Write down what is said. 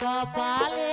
কপালে